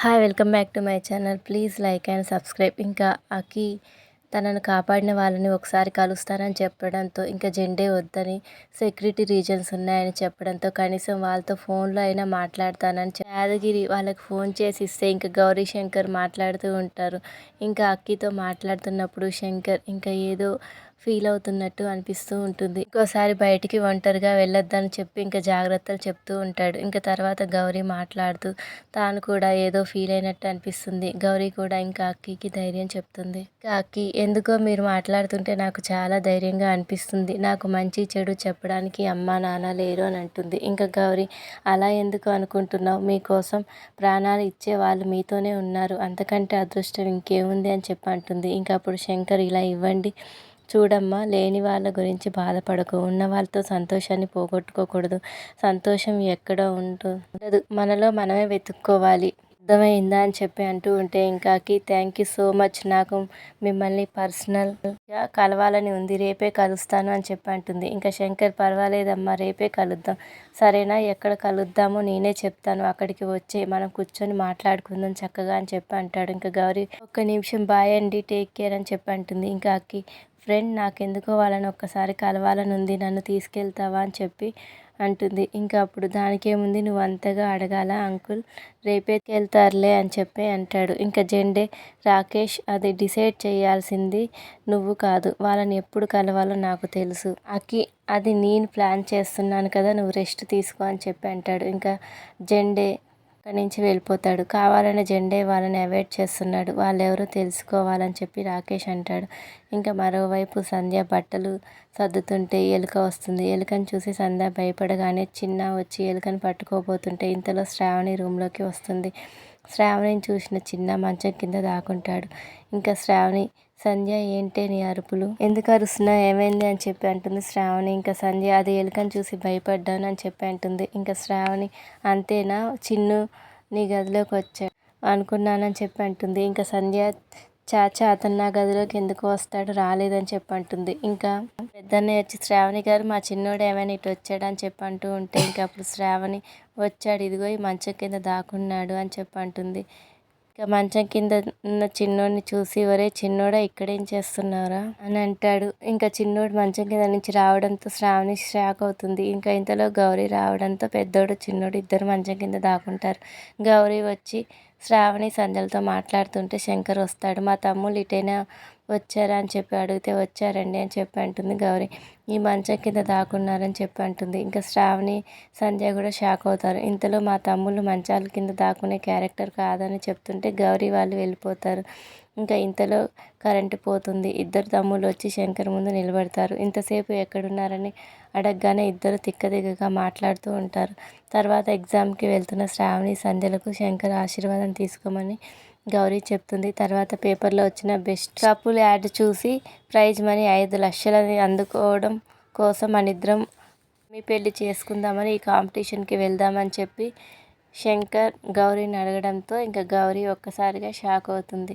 Hi welcome back to my channel please like and subscribe ఇంకా అకి తనను కాపాడిన వాళ్ళని ఒకసారి కలుస్తానని చెప్పడంతో ఇంకా జెండే వద్దని సెక్యూరిటీ రీజన్స్ ఉన్నాయని చెప్పడంతో కనీసం వాళ్ళతో ఫోన్లో అయినా మాట్లాడతానని యాదగిరి వాళ్ళకి ఫోన్ చేసి ఇస్తే ఇంకా గౌరీ శంకర్ మాట్లాడుతూ ఉంటారు ఇంకా అక్కితో మాట్లాడుతున్నప్పుడు శంకర్ ఇంకా ఏదో ఫీల్ అవుతున్నట్టు అనిపిస్తూ ఉంటుంది ఇంకోసారి బయటికి ఒంటరిగా వెళ్ళొద్దని చెప్పి ఇంకా జాగ్రత్తలు చెప్తూ ఉంటాడు ఇంకా తర్వాత గౌరీ మాట్లాడుతూ తాను కూడా ఏదో ఫీల్ అయినట్టు అనిపిస్తుంది గౌరీ కూడా ఇంకా అక్కీకి ధైర్యం చెప్తుంది ఇంకా అక్కి ఎందుకో మీరు మాట్లాడుతుంటే నాకు చాలా ధైర్యంగా అనిపిస్తుంది నాకు మంచి చెడు చెప్పడానికి అమ్మ నాన్న లేరు అని అంటుంది ఇంకా గౌరీ అలా ఎందుకు అనుకుంటున్నావు మీకోసం ప్రాణాలు ఇచ్చే వాళ్ళు మీతోనే ఉన్నారు అంతకంటే అదృష్టం ఇంకేముంది అని చెప్పి అంటుంది ఇంకా అప్పుడు శంకర్ ఇలా ఇవ్వండి చూడమ్మా లేని వాళ్ళ గురించి బాధపడకు ఉన్న వాళ్ళతో సంతోషాన్ని పోగొట్టుకోకూడదు సంతోషం ఎక్కడో ఉండదు మనలో మనమే వెతుక్కోవాలి అర్థమైందా అని చెప్పి అంటూ ఉంటే ఇంకాకి థ్యాంక్ యూ సో మచ్ నాకు మిమ్మల్ని పర్సనల్గా కలవాలని ఉంది రేపే కలుస్తాను అని చెప్పి అంటుంది ఇంకా శంకర్ పర్వాలేదమ్మా రేపే కలుద్దాం సరేనా ఎక్కడ కలుద్దామో నేనే చెప్తాను అక్కడికి వచ్చే మనం కూర్చొని మాట్లాడుకుందాం చక్కగా అని చెప్పి అంటాడు ఇంకా గౌరీ ఒక్క నిమిషం బాయ్ అండి టేక్ కేర్ అని చెప్పి అంటుంది ఇంకా అక్కి ఫ్రెండ్ నాకెందుకో వాళ్ళని ఒక్కసారి కలవాలని ఉంది నన్ను తీసుకెళ్తావా అని చెప్పి అంటుంది ఇంకా అప్పుడు దానికేముంది నువ్వు అంతగా అడగాల అంకుల్ రేపేకి వెళ్తారులే అని చెప్పి అంటాడు ఇంకా జెండే రాకేష్ అది డిసైడ్ చేయాల్సింది నువ్వు కాదు వాళ్ళని ఎప్పుడు కలవాలో నాకు తెలుసు అకి అది నేను ప్లాన్ చేస్తున్నాను కదా నువ్వు రెస్ట్ తీసుకో అని చెప్పి అంటాడు ఇంకా జెండే అక్కడి నుంచి వెళ్ళిపోతాడు కావాలనే జెండే వాళ్ళని అవాయిడ్ చేస్తున్నాడు వాళ్ళెవరో తెలుసుకోవాలని చెప్పి రాకేష్ అంటాడు ఇంకా మరోవైపు సంధ్య బట్టలు సర్దుతుంటే ఎలుక వస్తుంది ఎలుకను చూసి సంధ్య భయపడగానే చిన్న వచ్చి ఎలుకను పట్టుకోబోతుంటే ఇంతలో శ్రావణి రూమ్లోకి వస్తుంది శ్రావణిని చూసిన చిన్న మంచం కింద దాక్కుంటాడు ఇంకా శ్రావణి సంధ్య ఏంటే నీ అరుపులు ఎందుకు అరుస్తున్నా ఏమైంది అని చెప్పి అంటుంది శ్రావణి ఇంకా సంధ్య అది ఎలుకని చూసి భయపడ్డాను అని చెప్పి అంటుంది ఇంకా శ్రావణి అంతేనా చిన్ను నీ గదిలోకి వచ్చా అనుకున్నానని చెప్పి అంటుంది ఇంకా సంధ్య చాచా అతను నా గదిలోకి ఎందుకు వస్తాడు రాలేదని చెప్పి అంటుంది ఇంకా పెద్దన్నే వచ్చి శ్రావణి గారు మా చిన్నోడు ఏమైనా ఇటు వచ్చాడు అని చెప్పి అంటూ ఉంటే ఇంకా అప్పుడు శ్రావణి వచ్చాడు ఇదిగో ఈ మంచం కింద దాక్కున్నాడు అని చెప్పి అంటుంది మంచం కింద ఉన్న చిన్నోడిని చూసి వరే చిన్నోడా ఇక్కడేం చేస్తున్నారా అని అంటాడు ఇంకా చిన్నోడు మంచం కింద నుంచి రావడంతో శ్రావణి షాక్ అవుతుంది ఇంకా ఇంతలో గౌరీ రావడంతో పెద్దోడు చిన్నోడు ఇద్దరు మంచం కింద దాక్కుంటారు గౌరీ వచ్చి శ్రావణి సంజలతో మాట్లాడుతుంటే శంకర్ వస్తాడు మా తమ్ముళ్ళు ఇటైనా వచ్చారా అని చెప్పి అడిగితే వచ్చారండి అని చెప్పి అంటుంది గౌరీ ఈ మంచం కింద దాక్కున్నారని చెప్పి అంటుంది ఇంకా శ్రావణి సంజయ్ కూడా షాక్ అవుతారు ఇంతలో మా తమ్ముళ్ళు మంచాల కింద దాక్కునే క్యారెక్టర్ కాదని చెప్తుంటే గౌరీ వాళ్ళు వెళ్ళిపోతారు ఇంకా ఇంతలో కరెంటు పోతుంది ఇద్దరు తమ్ముళ్ళు వచ్చి శంకర్ ముందు నిలబడతారు ఇంతసేపు ఎక్కడున్నారని అడగగానే ఇద్దరు తిక్కదిక్కగా మాట్లాడుతూ ఉంటారు తర్వాత ఎగ్జామ్కి వెళ్తున్న శ్రావణి సంధ్యలకు శంకర్ ఆశీర్వాదం తీసుకోమని గౌరీ చెప్తుంది తర్వాత పేపర్లో వచ్చిన బెస్ట్ కపుల్ యాడ్ చూసి ప్రైజ్ మనీ ఐదు లక్షలని అందుకోవడం కోసం మనిద్దరం మీ పెళ్లి చేసుకుందామని ఈ కాంపిటీషన్కి వెళ్దామని చెప్పి శంకర్ గౌరీని అడగడంతో ఇంకా గౌరీ ఒక్కసారిగా షాక్ అవుతుంది